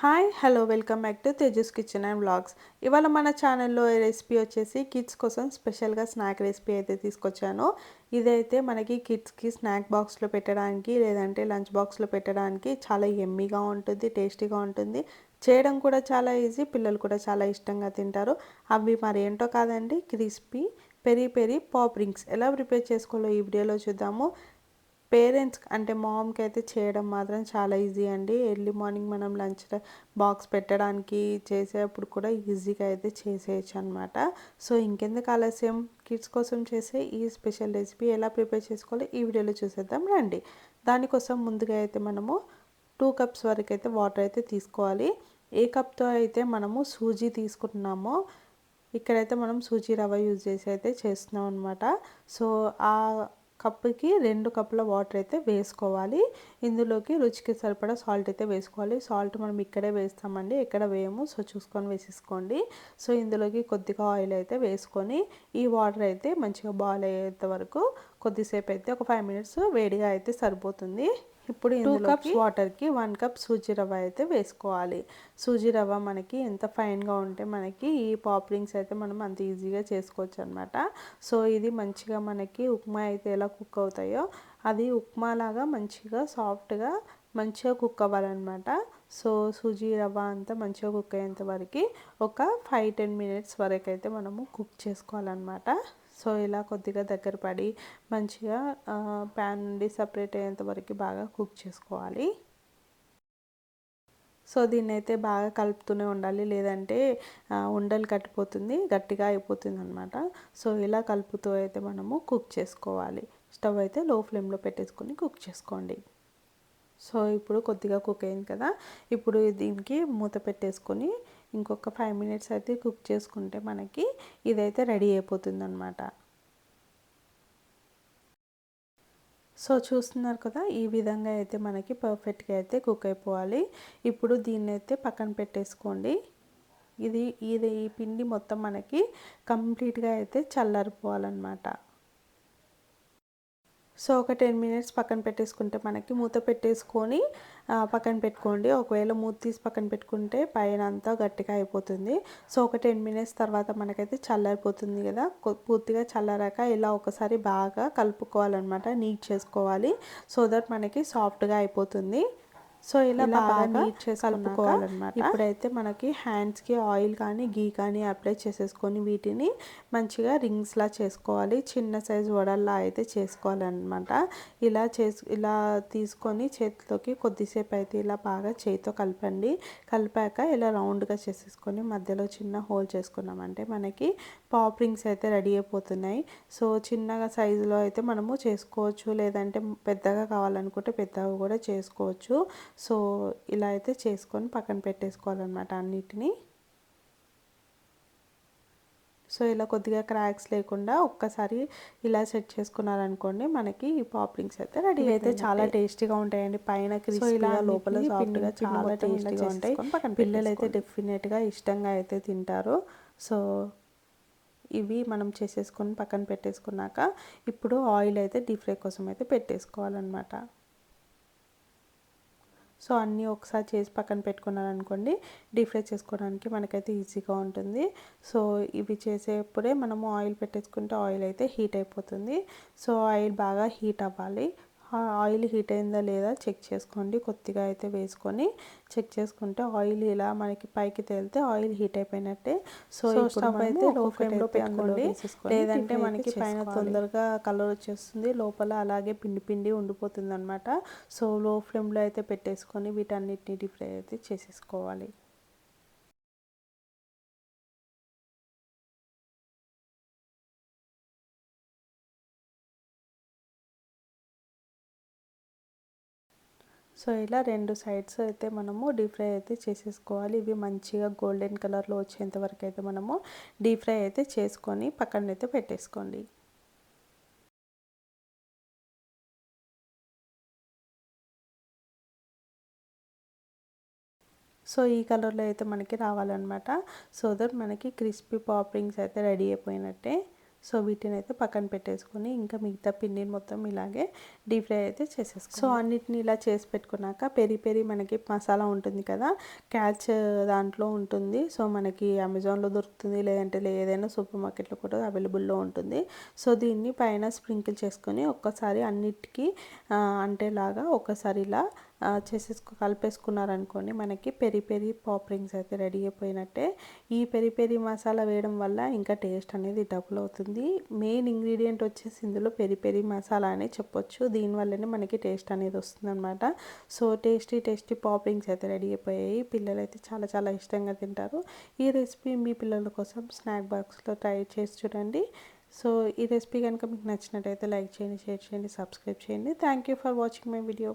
Hi hello welcome back to Tejas kitchen and blogs ఇవాళ మన ఛానల్లో రెసిపీ వచ్చేసి కిడ్స్ కోసం స్పెషల్గా స్నాక్ రెసిపీ అయితే తీసుకొచ్చాను. ఇదైతే మనకి కిడ్స్కి స్నాక్ బాక్స్లో పెట్టడానికి లేదంటే లంచ్ బాక్స్లో పెట్టడానికి చాలా ఎమ్మీగా ఉంటుంది టేస్టీగా ఉంటుంది. చేయడం కూడా చాలా ఈజీ పిల్లలు కూడా చాలా ఇష్టంగా తింటారు. అవి మరి ఏంటో కాదండి crispy peri peri pop rings. ఎలా ప్రిపేర్ చేసుకోవాలో ఈ వీడియోలో చూద్దాము. పేరెంట్స్ అంటే మామ్కి అయితే చేయడం మాత్రం చాలా ఈజీ అండి. ఎర్లీ మార్నింగ్ మనం లంచ్ బాక్స్ పెట్టడానికి చేసేటప్పుడు కూడా ఈజీగా అయితే చేసేయచ్చు అనమాట సో ఇంకెందుకు ఆలస్యం? కిడ్స్ కోసం చేసే ఈ స్పెషల్ రెసిపీ ఎలా ప్రిపేర్ చేసుకోవాలో ఈ వీడియోలో చూసేద్దాం రండి. దానికోసం ముందుగా అయితే మనము టూ కప్స్ వరకు అయితే వాటర్ అయితే తీసుకోవాలి. ఏ కప్తో అయితే మనము సూజీ తీసుకుంటున్నామో ఇక్కడైతే మనం సూజీ రవ్వ యూజ్ చేసి అయితే చేస్తున్నాం అనమాట సో ఆ కప్పుకి రెండు కప్పుల వాటర్ అయితే వేసుకోవాలి. ఇందులోకి రుచికి సరిపడా సాల్ట్ అయితే వేసుకోవాలి. సాల్ట్ మనం ఇక్కడే వేస్తామండి. ఎక్కడ వేయము సో చూసుకొని వేసేసుకోండి. సో ఇందులోకి కొద్దిగా ఆయిల్ అయితే వేసుకొని ఈ వాటర్ అయితే మంచిగా బాయిల్ అయ్యేంత వరకు కొద్దిసేపు అయితే ఒక ఫైవ్ మినిట్స్ వేడిగా అయితే సరిపోతుంది. ఇప్పుడు టూ కప్స్ వాటర్కి వన్ కప్ సూజీ రవ్వ అయితే వేసుకోవాలి. సూజీ రవ్వ మనకి ఎంత ఫైన్గా ఉంటే మనకి ఈ పాప్లింగ్స్ అయితే మనం అంత ఈజీగా చేసుకోవచ్చు అనమాట సో ఇది మంచిగా మనకి ఉప్మా అయితే ఎలా కుక్ అవుతాయో అది ఉప్మా లాగా మంచిగా సాఫ్ట్గా మంచిగా కుక్ అవ్వాలన్నమాట. సో సూజీ రవ్వ అంతా మంచిగా కుక్ అయ్యేంత వరకు ఒక ఫైవ్ టెన్ మినిట్స్ వరకు అయితే మనము కుక్ చేసుకోవాలన్నమాట. సో ఇలా కొద్దిగా దగ్గర పడి మంచిగా ప్యాన్ నుండి సపరేట్ అయ్యేంత వరకు బాగా కుక్ చేసుకోవాలి. సో దీన్ని అయితే బాగా కలుపుతూనే ఉండాలి. లేదంటే ఉండలు కట్టిపోతుంది గట్టిగా అయిపోతుంది అనమాట సో ఇలా కలుపుతూ అయితే మనము కుక్ చేసుకోవాలి. స్టవ్ అయితే లో ఫ్లేమ్లో పెట్టేసుకొని కుక్ చేసుకోండి. సో ఇప్పుడు కొద్దిగా కుక్ అయింది కదా ఇప్పుడు దీనికి మూత పెట్టేసుకొని ఇంకొక ఫైవ్ మినిట్స్ అయితే కుక్ చేసుకుంటే మనకి ఇదైతే రెడీ అయిపోతుంది అనమాట సో చూస్తున్నారు కదా ఈ విధంగా అయితే మనకి పర్ఫెక్ట్గా అయితే కుక్ అయిపోవాలి. ఇప్పుడు దీన్ని అయితే పక్కన పెట్టేసుకోండి. ఇది ఇది ఈ పిండి మొత్తం మనకి కంప్లీట్గా అయితే చల్లారిపోవాలన్నమాట. సో ఒక టెన్ మినిట్స్ పక్కన పెట్టేసుకుంటే మనకి మూత పెట్టేసుకొని పక్కన పెట్టుకోండి. ఒకవేళ మూత తీసి పక్కన పెట్టుకుంటే పైన అంతా గట్టిగా అయిపోతుంది. సో ఒక టెన్ మినిట్స్ తర్వాత మనకైతే చల్లారిపోతుంది కదా. పూర్తిగా చల్లారాక ఇలా ఒకసారి బాగా కలుపుకోవాలన్నమాట నీట్ చేసుకోవాలి. సో దట్ మనకి సాఫ్ట్గా అయిపోతుంది. సో ఇలా బాగా నీట్ చేసి కలుపుకోవాలన్నమాట. ఇప్పుడైతే మనకి హ్యాండ్స్కి ఆయిల్ కానీ గీ కానీ అప్లై చేసేసుకొని వీటిని మంచిగా రింగ్స్లా చేసుకోవాలి. చిన్న సైజు వడల్లా అయితే చేసుకోవాలన్నమాట. ఇలా చేసు ఇలా తీసుకొని చేతిలోకి కొద్దిసేపు అయితే ఇలా బాగా చేతితో కలపండి. కలిపాక ఇలా రౌండ్గా చేసేసుకొని మధ్యలో చిన్న హోల్ చేసుకున్నామంటే మనకి పాప్ రింగ్స్ అయితే రెడీ అయిపోతున్నాయి. సో చిన్నగా సైజులో అయితే మనము చేసుకోవచ్చు. లేదంటే పెద్దగా కావాలనుకుంటే పెద్దగా కూడా చేసుకోవచ్చు. సో ఇలా అయితే చేసుకొని పక్కన పెట్టేసుకోవాలన్నమాట అన్నిటినీ. సో ఇలా కొద్దిగా క్రాక్స్ లేకుండా ఒక్కసారి ఇలా సెట్ చేసుకున్నారనుకోండి మనకి ఈ పాప్లింగ్స్ అయితే రెడీ అయితే చాలా టేస్టీగా ఉంటాయండి. పైన క్రిస్పీగా లోపల సాఫ్ట్గా చాలా టేస్టీగా ఉంటాయి. పిల్లలు అయితే డెఫినెట్గా ఇష్టంగా అయితే తింటారు. సో ఇవి మనం చేసేసుకొని పక్కన పెట్టేసుకున్నాక ఇప్పుడు ఆయిల్ అయితే డీప్ ఫ్రై కోసం అయితే పెట్టేసుకోవాలన్నమాట. సో అన్నీ ఒకసారి చేసి పక్కన పెట్టుకున్నారనుకోండి డీప్ ఫ్రై చేసుకోవడానికి మనకైతే ఈజీగా ఉంటుంది. సో ఇవి చేసేప్పుడే మనము ఆయిల్ పెట్టేసుకుంటే ఆయిల్ అయితే హీట్ అయిపోతుంది. సో ఆయిల్ బాగా హీట్ అవ్వాలి. ఆయిల్ హీట్ అయిందా లేదా చెక్ చేసుకోండి. కొద్దిగా అయితే వేసుకొని చెక్ చేసుకుంటే ఆయిల్ ఇలా మనకి పైకి తేలితే ఆయిల్ హీట్ అయిపోయినట్టే. సో స్టవ్ అయితే లో ఫ్లేమ్లో పెట్టుకోండి. లేదంటే మనకి పైన తొందరగా కలర్ వచ్చేస్తుంది. లోపల అలాగే పిండి పిండి ఉండిపోతుంది అనమాట సో లో ఫ్లేమ్లో అయితే పెట్టేసుకొని వీటన్నిటిని డీప్ ఫ్రై అయితే చేసేసుకోవాలి. సో ఇలా రెండు సైడ్స్ అయితే మనము డీప్ ఫ్రై అయితే చేసేసుకోవాలి. ఇవి మంచిగా గోల్డెన్ కలర్లో వచ్చేంత వరకు అయితే మనము డీప్ ఫ్రై అయితే చేసుకొని పక్కన అయితే పెట్టేసుకోండి. సో ఈ కలర్లో అయితే మనకి రావాలన్నమాట. సో దట్ మనకి క్రిస్పీ పాపింగ్స్ అయితే రెడీ అయిపోయినట్టే. సో వీటిని అయితే పక్కన పెట్టేసుకొని ఇంకా మిగతా పిండిని మొత్తం ఇలాగే డీప్ ఫ్రై అయితే చేసేసుకో సో అన్నిటిని ఇలా చేసి పెట్టుకున్నాక పెరి పెరి మనకి మసాలా ఉంటుంది కదా క్యాచ్ దాంట్లో ఉంటుంది. సో మనకి అమెజాన్లో దొరుకుతుంది లేదంటే ఏదైనా సూపర్ మార్కెట్లో కూడా అవైలబుల్లో ఉంటుంది. సో దీన్ని పైన స్ప్రింకిల్ చేసుకొని ఒక్కసారి అన్నిటికీ అంటేలాగా ఒక్కసారి ఇలా చేసేసుకు కలిపేసుకున్నారనుకోండి మనకి పెరి పెరి పాప్ రింగ్స్ అయితే రెడీ అయిపోయినట్టే. ఈ పెరి పెరి మసాలా వేయడం వల్ల ఇంకా టేస్ట్ అనేది డబుల్ అవుతుంది. మెయిన్ ఇంగ్రీడియంట్ వచ్చేసి ఇందులో పెరి పెరి మసాలా అని చెప్పొచ్చు. దీనివల్లనే మనకి టేస్ట్ అనేది వస్తుంది అనమాట so tasty tasty pop rings అయితే రెడీ అయిపోయాయి. పిల్లలు అయితే చాలా చాలా ఇష్టంగా తింటారు. ఈ రెసిపీ మీ పిల్లల కోసం స్నాక్ బాక్స్లో ట్రై చేసి చూడండి. సో ఈ రెసిపీ కనుక మీకు నచ్చినట్టయితే లైక్ చేయండి షేర్ చేయండి సబ్స్క్రైబ్ చేయండి. Thank you for watching my video.